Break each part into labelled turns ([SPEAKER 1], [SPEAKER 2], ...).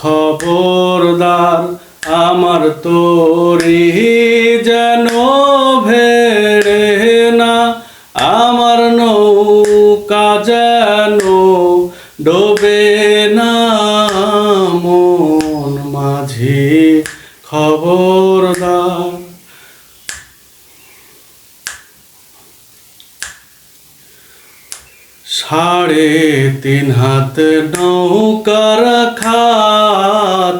[SPEAKER 1] খবরদার আমার তোরি যেন ভেড়ে না, আমার নৌকা যেন ডোবে না। মন মাঝি খবরদার। সাড়ে তিন হাত নৌকার খাচা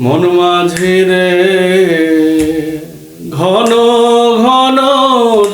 [SPEAKER 1] মন মাঝিরে ঘন ঘন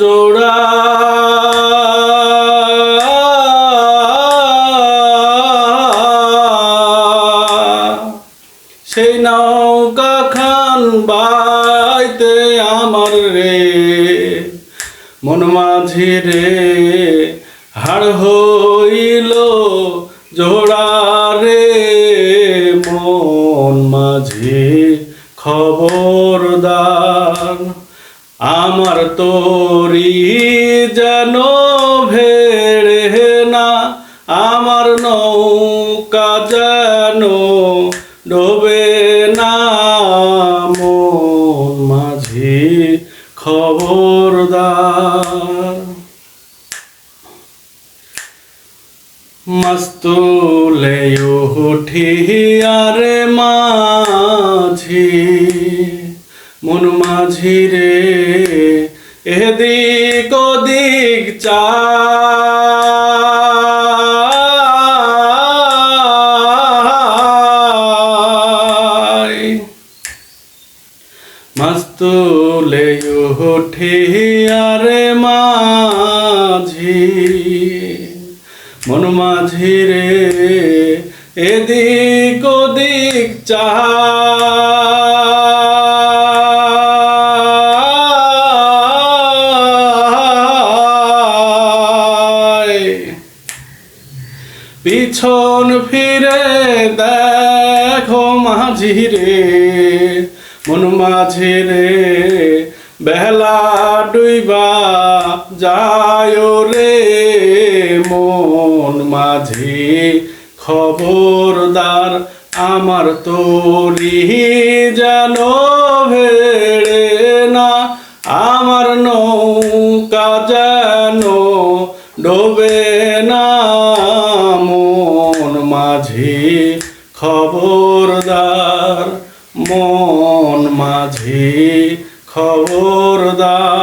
[SPEAKER 1] জোড়া। সেই নৌকা খান বাইতে আমার রে, মন মাঝি হাড় হইল জোড়া। খবরদার। আমার তোরি যেন ভেড়ে না, আমার নৌকা যেন ডোবে না। মন মাঝি খবরদার। মস্তুলে উঠিয়ারে মাঝি মন মাঝি রে, এদিক ওদিক চাই মস্তুলে উঠিয়ারে মাঝি, মন মাঝি রে, এদিক ওদিক চাই পিছন ফিরে দেখো মাঝি রে, মন মাঝি রে, বেলা ডুইবা যায় রে, মন মাঝি খবরদার আমার তোরি যেন ভেড়ে না, আমার নৌকা যেন ডোবে না। মাঝি খবরদার মন মাঝি খবরদার।